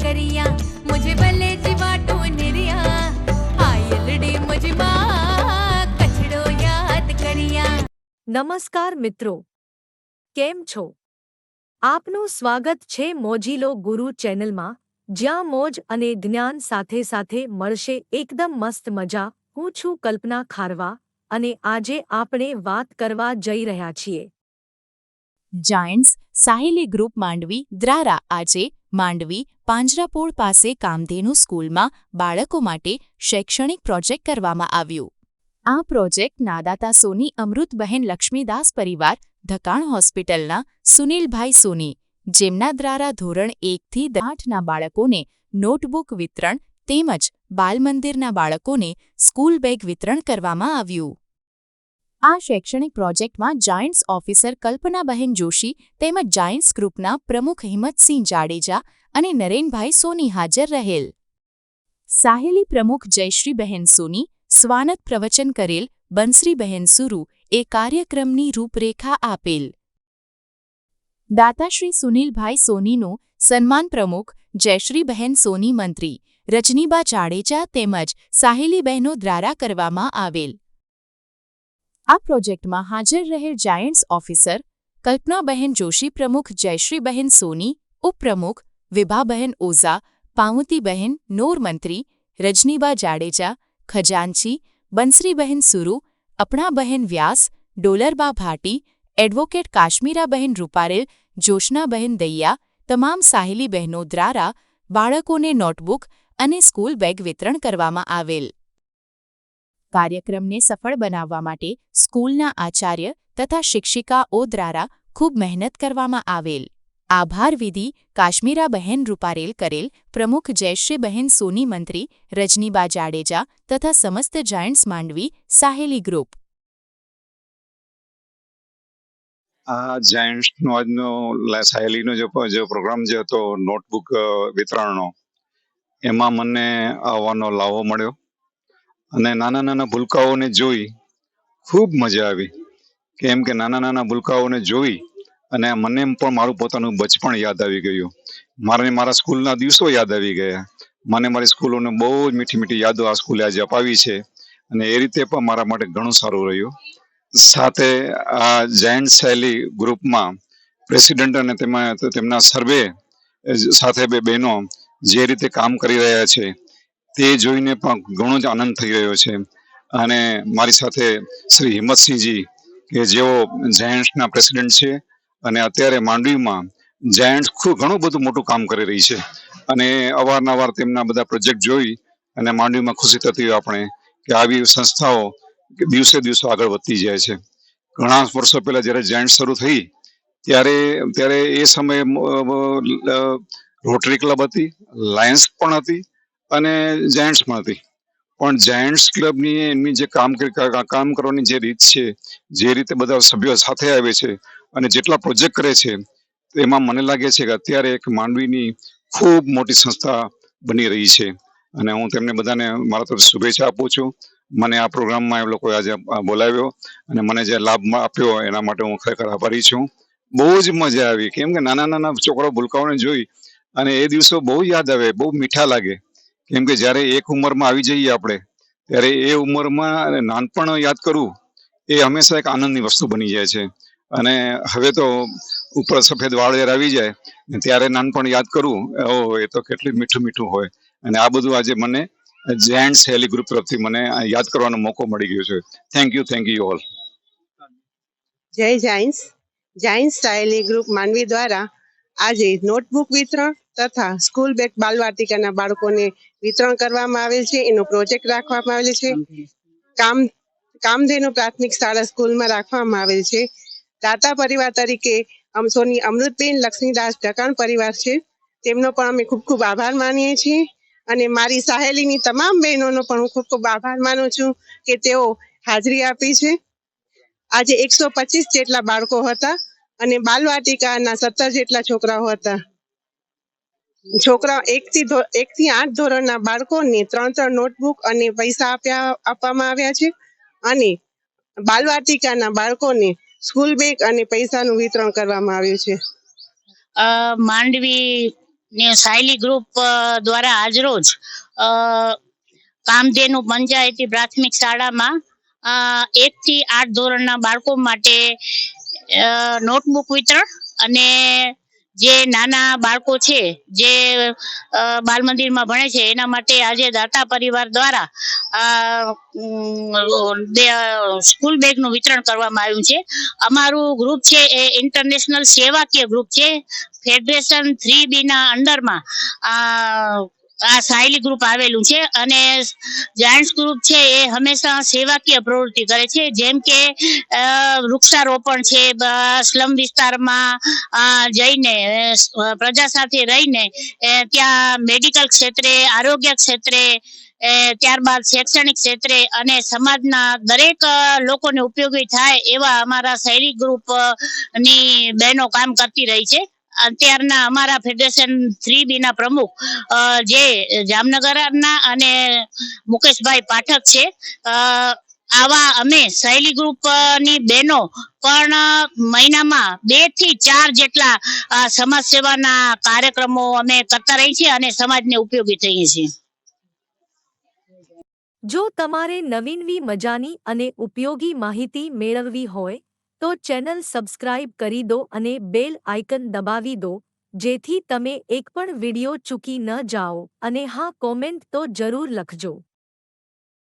करिया मुझे भले जी बाटो निरिया आयलड़ी मुझ माँ कचड़ो याद करिया નમસ્કાર મિત્રો કેમ છો આપનું સ્વાગત છે મોજીલો ગુરુ ચેનલમાં જ્યાં મોજ અને જ્ઞાન સાથે સાથે મળશે એકદમ મસ્ત મજા હું છું કલ્પના ખારવા અને આજે આપણે વાત કરવા જઈ રહ્યા છીએ જાયન્ટ્સ સાહેલી ગ્રુપ માંડવી દ્રારા આજે માંડવી પાંજરાપોળ પાસે કામધેનુ સ્કૂલમાં બાળકો માટે શૈક્ષણિક પ્રોજેક્ટ કરવામાં આવ્યું. આ પ્રોજેક્ટ નાદાતા સોની, અમૃતબહેન લક્ષ્મીદાસ પરિવાર, ધકાણ હોસ્પિટલના સુનિલભાઈ સોની, જેમના દ્વારા ધોરણ એકથી આઠના બાળકોને નોટબુક વિતરણ તેમજ બાલમંદિરના બાળકોને સ્કૂલ બેગ વિતરણ કરવામાં આવ્યું. આ શૈક્ષણિક પ્રોજેક્ટમાં જાયન્ટ્સ ઓફિસર કલ્પનાબહેન જોશી તેમજ જાયન્ટ્સ ગ્રુપના પ્રમુખ હિંમતસિંહ જાડેજા અને નરેનભાઈ સોની હાજર રહેલ. સાહેલી પ્રમુખ જયશ્રીબહેન સોની, સ્વાનત પ્રવચન કરેલ બંસરીબહેન સુરુ એ કાર્યક્રમની રૂપરેખા આપેલ. દાતાશ્રી સુનિલભાઈ સોનીનું સન્માન પ્રમુખ જયશ્રીબહેન સોની મંત્રી રજનીબા જાડેજા તેમજ સાહેલીબહેનો દ્વારા કરવામાં આવેલ. આ પ્રોજેક્ટમાં હાજર રહેલ જાયન્ટ્સ ઓફિસર કલ્પનાબહેન જોશી પ્રમુખ જયશ્રીબહેન સોની, ઉપપ્રમુખ વિભાબહેન ઓઝા પાઉતીબહેન નોર મંત્રી રજનીબા જાડેજા, ખજાનચી, બંસરીબહેન સુરુ, અપણાબહેન વ્યાસ, ડોલરબા ભાટી, એડવોકેટ કાશ્મીરાબહેન રૂપારેલ, જોશનાબહેન દૈયા, તમામ સાહેલી બહેનો દ્વારા બાળકોને નોટબુક અને સ્કૂલ બેગ વિતરણ કરવામાં આવેલ. કાર્યક્રમને સફળ બનાવવા માટે સ્કૂલના આચાર્ય તથા શિક્ષિકાઓ દ્વારા ખૂબ મહેનત કરવામાં આવેલ. આભાર વિધિ કાશ્મીરાબહેન રૂપારેલ કરેલ. પ્રમુખ જયશ્રીબહેન સોની મંત્રી રજનીબા જાડેજા તથા સમસ્ત જાયન્ટ્સ માંડવી સાહેલી ગ્રુપ. આ જાયન્ટ્સનો આજનો સાહેલીનો જે પ્રોગ્રામ જે હતો, નોટબુક વિતરણનો, એમાં મને આવવાનો લાવો મળ્યો. અને નાના નાના ભૂલકાઓને જોઈ ખૂબ મજા આવી. કેમ કે નાના નાના ભૂલકાઓને જોઈ અને મને પણ મારું પોતાનું બચપણ યાદ આવી ગયું. મારે મારા સ્કૂલના દિવસો યાદ આવી ગયા. મને મારી સ્કૂલોને બહુ જ મીઠી મીઠી યાદો આ સ્કૂલે આજે અપાવી છે અને એ રીતે પણ મારા માટે ઘણું સારું રહ્યું. સાથે આ જાયન્ટ શૈલી ગ્રુપમાં પ્રેસિડેન્ટ અને તેમાં તેમના સર્વે સાથે બે બહેનો જે રીતે કામ કરી રહ્યા છે તે જોઈને પણ ઘણો જ આનંદ થઈ રહ્યો છે. અને મારી સાથે શ્રી હિંમતસિંહજી, કે જેઓ જાયન્ટ્સના પ્રેસિડેન્ટ છે, અને અત્યારે માંડવીમાં જાયન્ટ્સ ખૂબ ઘણું બધું મોટું કામ કરી રહી છે. અને અવારનવાર તેમના બધા પ્રોજેક્ટ જોઈ અને માંડવીમાં ખુશી થતી હોય આપણે, કે આવી સંસ્થાઓ દિવસે દિવસે આગળ વધતી જાય છે. ઘણા વર્ષો પહેલા જ્યારે જાયન્ટ શરૂ થઈ, ત્યારે ત્યારે એ સમયે રોટરી ક્લબ હતી લાયન્સ પણ હતી અને જેન્ટ્સમાંથી પણ જેન્ટ્સ ક્લબની એમની જે કામ કામ કરવાની જે રીત છે, જે રીતે બધા સભ્યો સાથે આવે છે અને જેટલા પ્રોજેક્ટ કરે છે એમાં મને લાગે છે કે અત્યારે એક માંડવીની ખૂબ મોટી સંસ્થા બની રહી છે. અને હું તેમને બધાને મારા તરફ શુભેચ્છા આપું છું. મને આ પ્રોગ્રામમાં એ લોકોએ આજે બોલાવ્યો અને મને જે લાભ આપ્યો એના માટે હું ખરેખર આભારી છું. બહુ જ મજા આવી. કેમ કે નાના નાના છોકરાઓ ભૂલકાઓને જોઈ અને એ દિવસો બહુ યાદ આવે, બહુ મીઠા લાગે. કેમ કે જ્યારે એક ઉંમરમાં આવી જઈએ આપણે, ત્યારે એ ઉંમરમાં નાનપણ યાદ કરવું, એ હંમેશા એક આનંદની વસ્તુ બની જાય છે. અને હવે તો ઉપર સફેદ વાળ જ્યારે આવી જાય ત્યારે નાનપણ યાદ કરવું ઓ એ તો કેટલું મીઠું મીઠું હોય. અને આ બધું આજે મને જેન્ટ્સ હેલી ગ્રુપ તરફથી મને યાદ કરવાનો મોકો મળી ગયો છે. Thank you thank you all જય જાઇન્સ જાઇન્સ સ્ટાઇલી ગ્રુપ માનવી દ્વારા આજે નોટબુક વિતરણ તથા સ્કૂલ બેગ બાલવાટિકાના બાળકોને વિતરણ કરવામાં આવેલ છે. એનો પ્રોજેક્ટ રાખવામાં આવેલ છે. કામ, કામધેનુ પ્રાથમિક શાળા સ્કૂલમાં રાખવામાં આવેલ છે. દાતા પરિવાર તરીકે અમસોની અમૃતબેન, લક્ષ્મીદાસ ઢકાણ પરિવાર છે. તેમનો પણ અમે ખૂબ ખૂબ આભાર માનીએ છીએ. અને મારી સહેલીની તમામ બહેનોનો પણ હું ખૂબ ખૂબ આભાર માનું છું કે તેઓ હાજરી આપી છે. આજે એકસો પચીસ જેટલા બાળકો હતા અને બાલવાટિકાના સત્તર જેટલા છોકરાઓ હતા. છોકરા એક થી એક થી આઠ ધોરણના બાળકોને ત્રણ ત્રણ નોટબુક અને પૈસા આપ્યા આપવામાં આવ્યા છે. અને બાલવાટિકાના બાળકોને સ્કૂલ બેગ અને પૈસાનું વિતરણ કરવામાં આવ્યું છે. માંડવી ને સાયલી ગ્રુપ દ્વારા આજરોજ કામધેનુ પંચાયતી પ્રાથમિક શાળામાં એક થી આઠ ધોરણના બાળકો માટે નોટબુક વિતરણ અને જે નાના બાળકો છે, જે બાલ મંદિરમાં ભણે છે, એના માટે આજે દાતા પરિવાર દ્વારા સ્કૂલ બેગનું વિતરણ કરવામાં આવ્યું છે. અમારું ગ્રુપ છે એ ઇન્ટરનેશનલ સેવાકીય ગ્રુપ છે. ફેડરેશન થ્રી બી ના અંડરમાં આ સાયલી ગ્રુપ આવેલું છે અને જાયન્ટ્સ ગ્રુપ છે એ હંમેશા સેવાકીય પ્રવૃત્તિ કરે છે. જેમ કે વૃક્ષારોપણ છે સ્લમ વિસ્તારમાં જઈને પ્રજા સાથે રહીને ત્યાં મેડિકલ ક્ષેત્રે, આરોગ્ય ક્ષેત્રે ત્યારબાદ શૈક્ષણિક ક્ષેત્રે અને સમાજના દરેક લોકોને ઉપયોગી થાય એવા અમારા શહેરી ગ્રુપની બહેનો કામ કરતી રહી છે. અત્યારના અમારા ફેડરેશન થ્રી બી ના પ્રમુખ જે જામનગરના અને મુકેશભાઈ પાઠક છે. આવા અમે શૈલી ગ્રુપની બહેનો પણ મહિનામાં બેથી ચાર જેટલા સમાજ સેવાના કાર્યક્રમો અમે કરતા રહી છીએ અને સમાજને ઉપયોગી થઈએ છીએ. જો તમારે નવીનવી મજાની અને ઉપયોગી માહિતી મેળવવી હોય તો ચેનલ સબસ્ક્રાઇબ કરી દો અને બેલ આઇકન દબાવી દો, જેથી તમે એક પણ વિડિયો ચૂકી ન જાઓ. અને હા, કોમેન્ટ તો જરૂર લખજો.